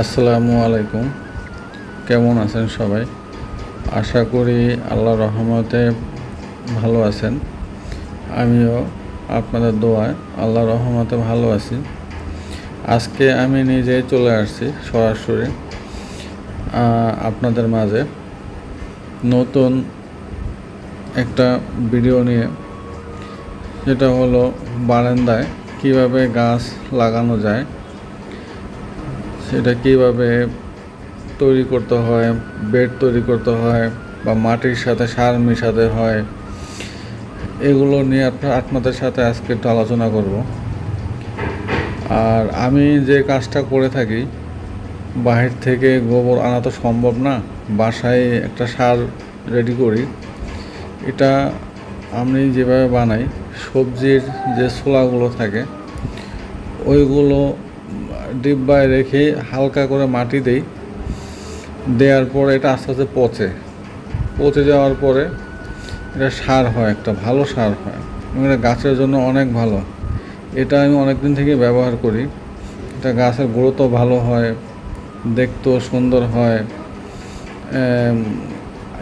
আসসালামু আলাইকুম। কেমন আছেন সবাই? আশা করি আল্লাহ রহমতে ভালো আছেন। আমিও আপনাদের দোয়ায় আল্লাহ রহমতে ভালো আছি। আজকে আমি নিজেই চলে আসছি সরাসরি আপনাদের মাঝে। নতুন একটা ভিডিও নিয়ে, যেটা হলো বারান্দায় কীভাবে গাছ লাগানো যায়। সেটা কীভাবে তৈরি করতে হয়, বেড তৈরি করতে হয় বা মাটির সাথে সার মেশাতে হয়, এগুলো নিয়ে আপনার আপনাদের সাথে আজকে একটু আলোচনা করব। আর আমি যে কাজটা করে থাকি, বাহির থেকে গোবর আনা তো সম্ভব না, বাসায় একটা সার রেডি করি। এটা আমি যেভাবে বানাই, সবজির যে ছোলাগুলো থাকে, ওইগুলো ডিব্বায় রেখে হালকা করে মাটি দেই। দেওয়ার পরে এটা আস্তে আস্তে পচে। পচে যাওয়ার পরে এটা সার হয় একটা, ভালো সার হয়। এবং এটা গাছের জন্য অনেক ভালো। এটা আমি অনেক দিন থেকে ব্যবহার করি। এটা গাছের গ্রোথও ভালো হয়, দেখতেও সুন্দর হয়।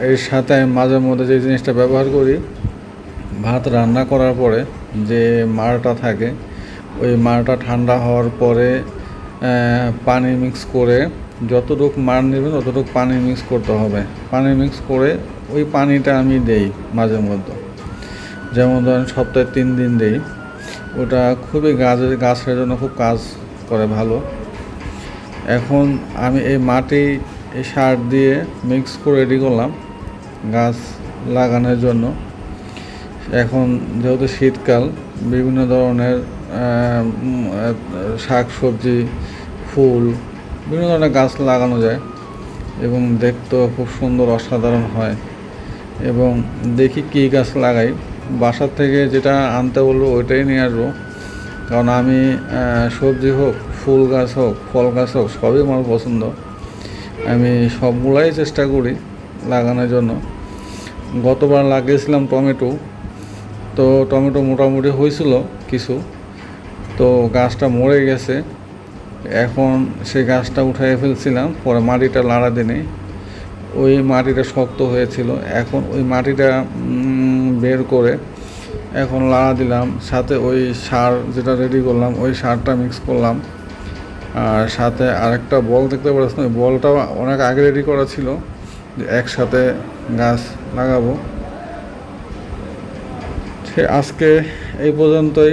এর সাথে আমি মাঝে মধ্যে যে জিনিসটা ব্যবহার করি, ভাত রান্না করার পরে যে মাড়টা থাকে, ওই মাড়টা ঠান্ডা হওয়ার পরে পানি মিক্স করে যতটুকু মার নেবেন ততটুকু পানি মিক্স করতে হবে। পানি মিক্স করে ওই পানিটা আমি দেই মাঝে মধ্যে। যেমন ধরেন সপ্তাহে তিন দিন দেই। ওটা খুবই গাছের গাছের জন্য খুব কাজ করে ভালো। এখন আমি এই মাটি, এই সার দিয়ে মিক্স করে রেডি করলাম গাছ লাগানোর জন্য। এখন যেহেতু শীতকাল, বিভিন্ন ধরনের শাক সবজি ফুল, বিভিন্ন ধরনের গাছ লাগানো যায় এবং দেখতেও খুব সুন্দর, অসাধারণ হয়। এবং দেখি কী গাছ লাগাই। বাসার থেকে যেটা আনতে বলব, ওইটাই নিয়ে আসব। কারণ আমি সবজি হোক, ফুল গাছ হোক, ফল গাছ হোক, সবই আমার পছন্দ। আমি সবগুলাই চেষ্টা করি লাগানোর জন্য। গতবার লাগিয়েছিলাম টমেটো। তো টমেটো মোটামুটি হয়েছিল কিছু। তো গাছটা মরে গেছে। এখন সেই গাছটা উঠাই ফেলছিলাম, পরে মাটিটা লাড়া দিনে ওই মাটিটা শক্ত হয়েছিল। এখন ওই মাটিটা বের করে এখন লাড়া দিলাম। সাথে ওই সার যেটা রেডি করলাম, ওই সারটা মিক্স করলাম। আর সাথে আরেকটা বল দেখতে পাচ্ছেন, ওই বলটাও অনেক আগে রেডি করা ছিল যে একসাথে গাছ লাগাবো। সে আজকে এই পর্যন্তই।